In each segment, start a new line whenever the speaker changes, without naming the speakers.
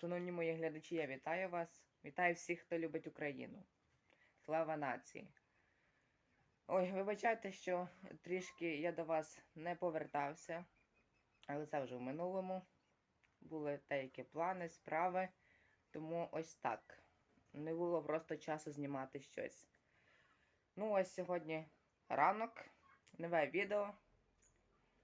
Шановні мої глядачі, я вітаю вас. Вітаю всіх, хто любить Україну. Слава нації! Ой, вибачайте, що трішки я до вас не повертався, але це вже в минулому. Були деякі плани, справи. Тому ось так. Не було просто часу знімати щось. Ну, ось сьогодні ранок, нове відео.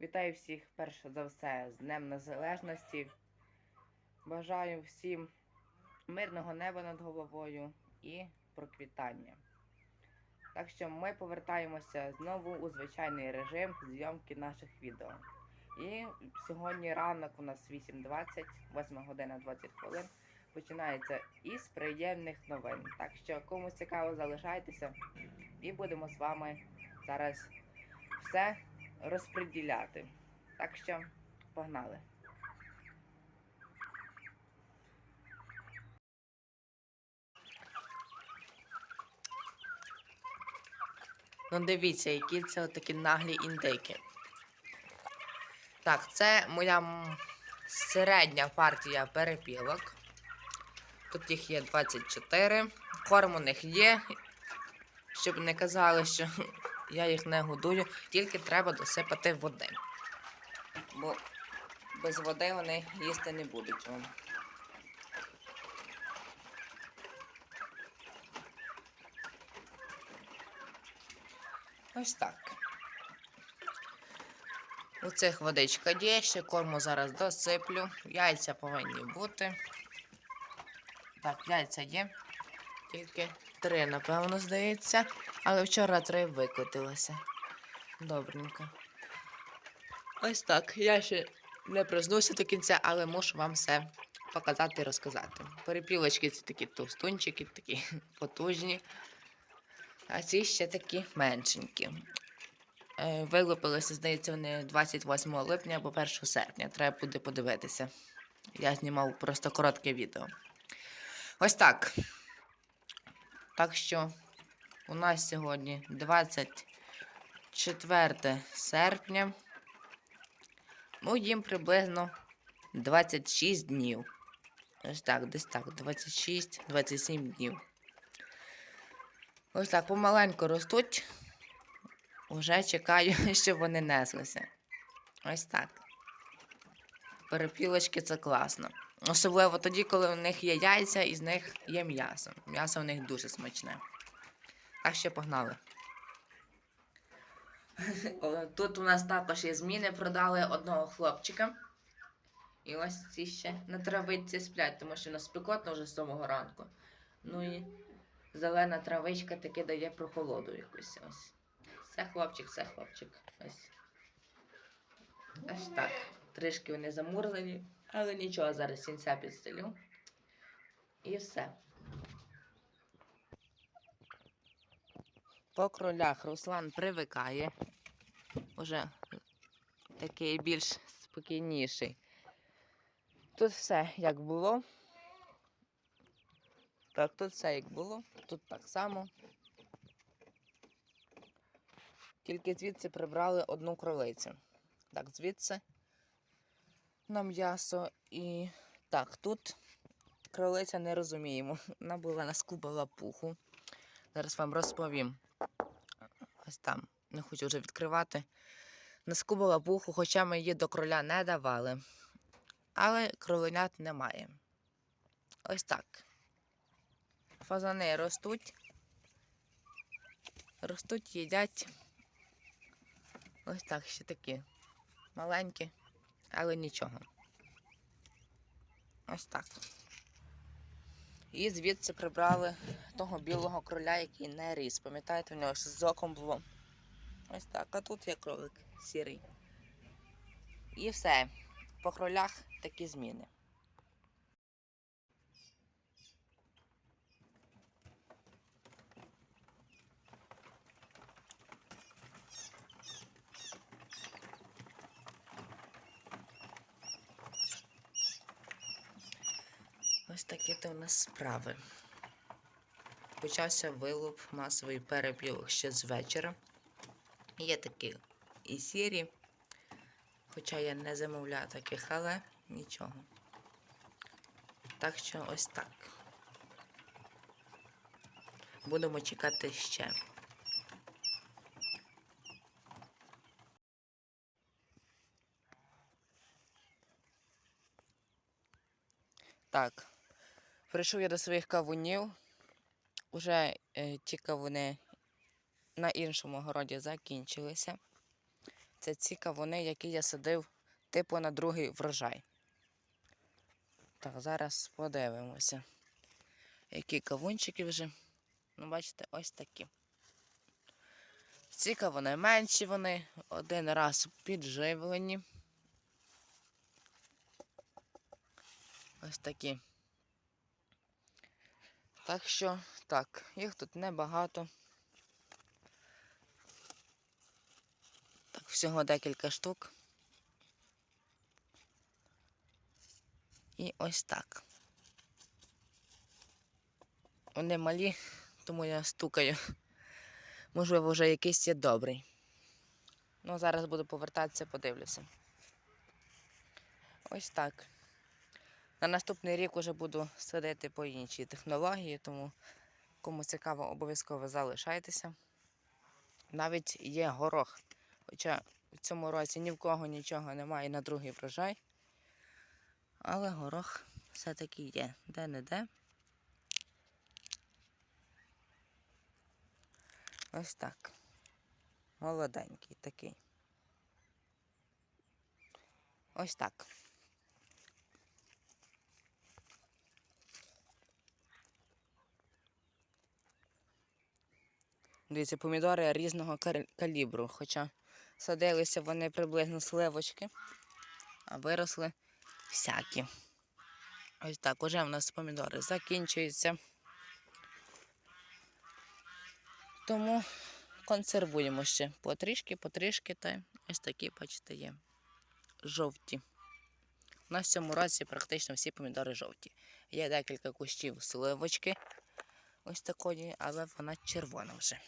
Вітаю всіх перш за все з Днем Незалежності. Бажаю всім мирного неба над головою і проквітання. Так що ми повертаємося знову у звичайний режим зйомки наших відео. І сьогодні ранок у нас 8.20, 8 година 20 хвилин. Починається із приємних новин. Так що кому цікаво, залишайтеся і будемо з вами зараз все розподіляти. Так що погнали. Ну, дивіться, які це такі наглі індики. Так, це моя середня партія перепілок. Тут їх є 24. Корм у них є. Щоб не казали, що я їх не годую, тільки треба досипати води. Бо без води вони їсти не будуть Ось так. У цих водичка є, ще корму зараз досиплю. Яйця повинні бути. Так, яйця є. Тільки три, напевно, здається. Але вчора три викотилося. Добренько. Ось так. Я ще не проснувся до кінця, але мушу вам все показати і розказати. Перепілочки це такі товстунчики, такі потужні. А ці ще такі меншенькі. Е, Вилупилися, здається, вони 28 липня або 1 серпня. Треба буде подивитися. Я знімав просто коротке відео. Ось так. Так що у нас сьогодні 24 серпня. Ну, їм приблизно 26 днів. Ось так, десь так, 26-27 днів. Ось так помаленьку ростуть. Уже чекаю, щоб вони неслися. Ось так. Перепілочки це класно. Особливо тоді, коли у них є яйця і з них є м'ясо. М'ясо у них дуже смачне. Так що погнали. Тут у нас також є зміни. Продали одного хлопчика. І ось ці ще на травиці сплять, тому що у нас спекотно вже з самого ранку. Ну і зелена травичка таки дає прохолоду якусь ось. Це хлопчик, це хлопчик. Ось. Ось так. Трішки вони замурзані, але нічого, зараз сінця підстелю. І все. По кролях Руслан привикає. Уже такий більш спокійніший. Тут все як було. Так, тут все як було, тут так само. Тільки звідси прибрали одну кролицю. Так, звідси на м'ясо і. Так, тут кролиця не розуміємо. Вона була наскубала пуху. Зараз вам розповім. Ось там, не хочу вже відкривати. Наскубала пуху, хоча ми її до кроля не давали. Але кроленят немає. Ось так. Фазани ростуть. Ростуть, їдять. Ось так ще такі маленькі, але нічого. Ось так. І звідси прибрали того білого кроля, який не ріс. Пам'ятаєте, в нього з оком було. Ось так. А тут є кролик сірий. І все. По кролях такі зміни. Ось такі то у нас справи. Почався вилуп масовий перепілок ще з вечора. Є такі і сірі, хоча я не замовляю таких, але нічого. Так що ось так. Будемо чекати ще. Так. Прийшов я до своїх кавунів. Уже е, ті кавуни на іншому городі закінчилися. Це ці кавуни, які я садив типу на другий врожай. Так, зараз подивимося. Які кавунчики вже. Ну, бачите, ось такі. Ці кавуни менші вони, один раз підживлені. Ось такі. Так що, так, їх тут небагато. Так, всього декілька штук. І ось так. Вони малі, тому я стукаю. Можливо, вже якийсь є добрий. Ну, зараз буду повертатися, подивлюся. Ось так. На наступний рік вже буду садити по іншій технології, тому кому цікаво, обов'язково залишайтеся. Навіть є горох. Хоча в цьому році ні в кого нічого немає на другий врожай. Але горох все-таки є. Де-не-де. Ось так. Молоденький такий. Ось так. Дивіться, помідори різного калібру, хоча садилися вони приблизно сливочки, а виросли всякі. Ось так, уже в нас помідори закінчуються. Тому консервуємо ще потрішки, потрішки, та ось такі, бачите, є жовті. У нас в цьому році практично всі помідори жовті. Є декілька кущів сливочки, ось такої, але вона червона вже.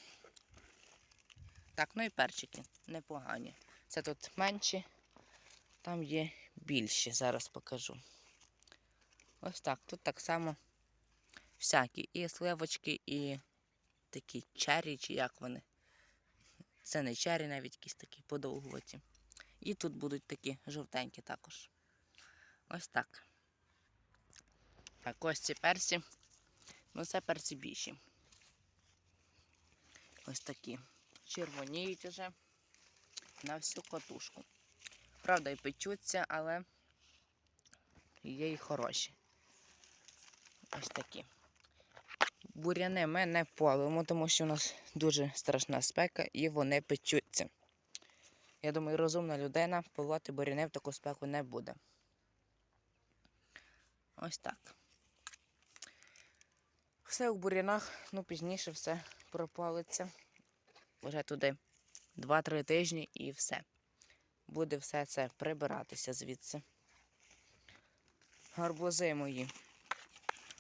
Так, ну і перчики непогані. Це тут менші, там є більші, зараз покажу. Ось так, тут так само всякі. І сливочки, і такі чері, чи як вони. Це не чері, навіть якісь такі подовгуваті. І тут будуть такі жовтенькі також. Ось так. Так, ось ці перці. Ну, це перці більші. Ось такі. Червоніють уже на всю катушку. Правда, і печуться, але є і хороші. Ось такі. Буряни ми не полимо, тому що у нас дуже страшна спека і вони печуться. Я думаю, розумна людина полоти буряни в таку спеку не буде. Ось так. Все у бурянах, ну пізніше все пропалиться. Вже туди 2-3 тижні і все. Буде все це прибиратися звідси. Гарбузи мої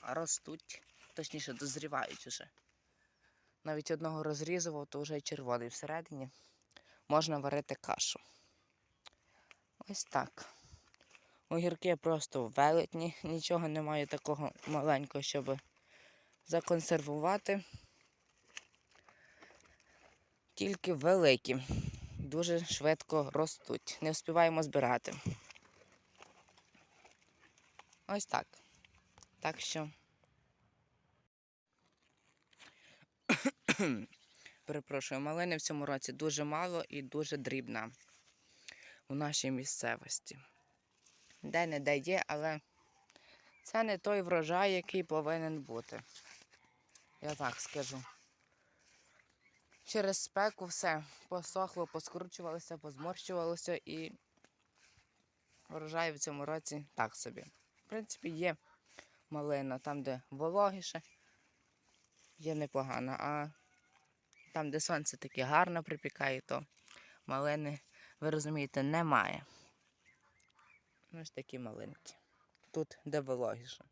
ростуть, точніше дозрівають уже. Навіть одного розрізував, то вже червоний всередині. Можна варити кашу. Ось так. Огірки просто велетні, нічого немає такого маленького, щоб законсервувати. Тільки великі, дуже швидко ростуть. Не встигаємо збирати. Ось так. Так що. Перепрошую, малини в цьому році дуже мало і дуже дрібна у нашій місцевості. Де-не-де є, але це не той врожай, який повинен бути. Я так скажу. Через спеку все посохло, поскручувалося, позморщувалося і врожай в цьому році так собі. В принципі, є малина там, де вологіше, є непогана. А там, де сонце таке гарно припікає, то малини, ви розумієте, немає. Ось такі малинки. Тут де вологіше.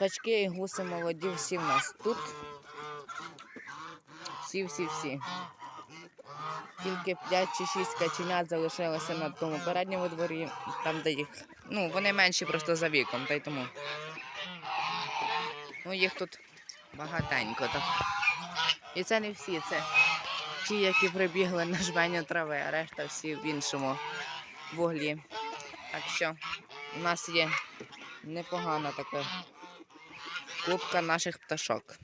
Качки і гуси молоді, всі в нас тут. Всі, всі, всі. Тільки 5 чи 6 каченят залишилося на тому передньому дворі, там, де їх. Ну, вони менші просто за віком, та й тому. Ну, їх тут багатенько так. І це не всі, це ті, які прибігли на жменю трави, а решта всі в іншому вуглі. Так що у нас є непогана така кубка наших пташок.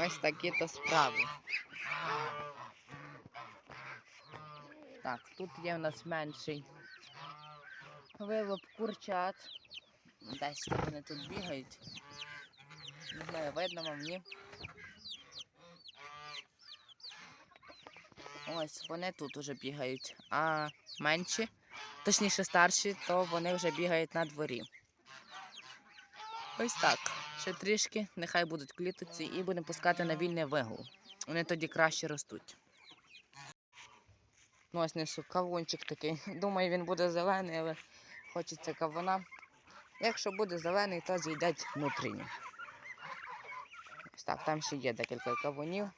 Ось такі то справи. Так, тут є в нас менший вилоп курчат. Десь вони тут бігають. Не знаю, видно вам ні. Ось вони тут уже бігають. А менші, точніше старші, то вони вже бігають на дворі. Ось так. Ще трішки, нехай будуть клітоці і будемо пускати на вільний вигул. Вони тоді краще ростуть. Ну, ось несу кавунчик такий. Думаю, він буде зелений, але хочеться кавуна. Якщо буде зелений, то з'їдять внутрішні. Ось так, там ще є декілька кавунів.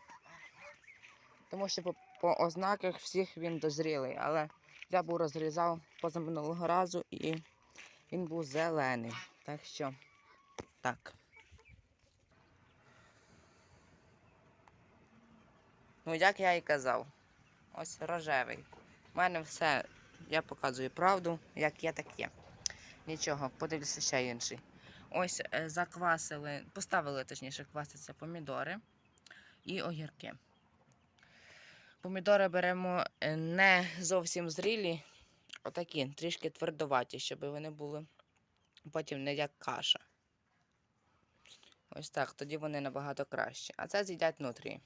Тому що по, по ознаках всіх він дозрілий, але був розрізав позаминулого разу і він був зелений. Так що так. Ну, як я і казав, ось рожевий. У мене все, я показую правду, як є, так є. Нічого, подивлюся ще інший. Ось е, заквасили, поставили точніше кваситься помідори і огірки. Помідори беремо е, не зовсім зрілі, отакі, трішки твердоваті, щоб вони були потім не як каша. Ось так, тоді вони набагато краще. А це з'їдять внутрі.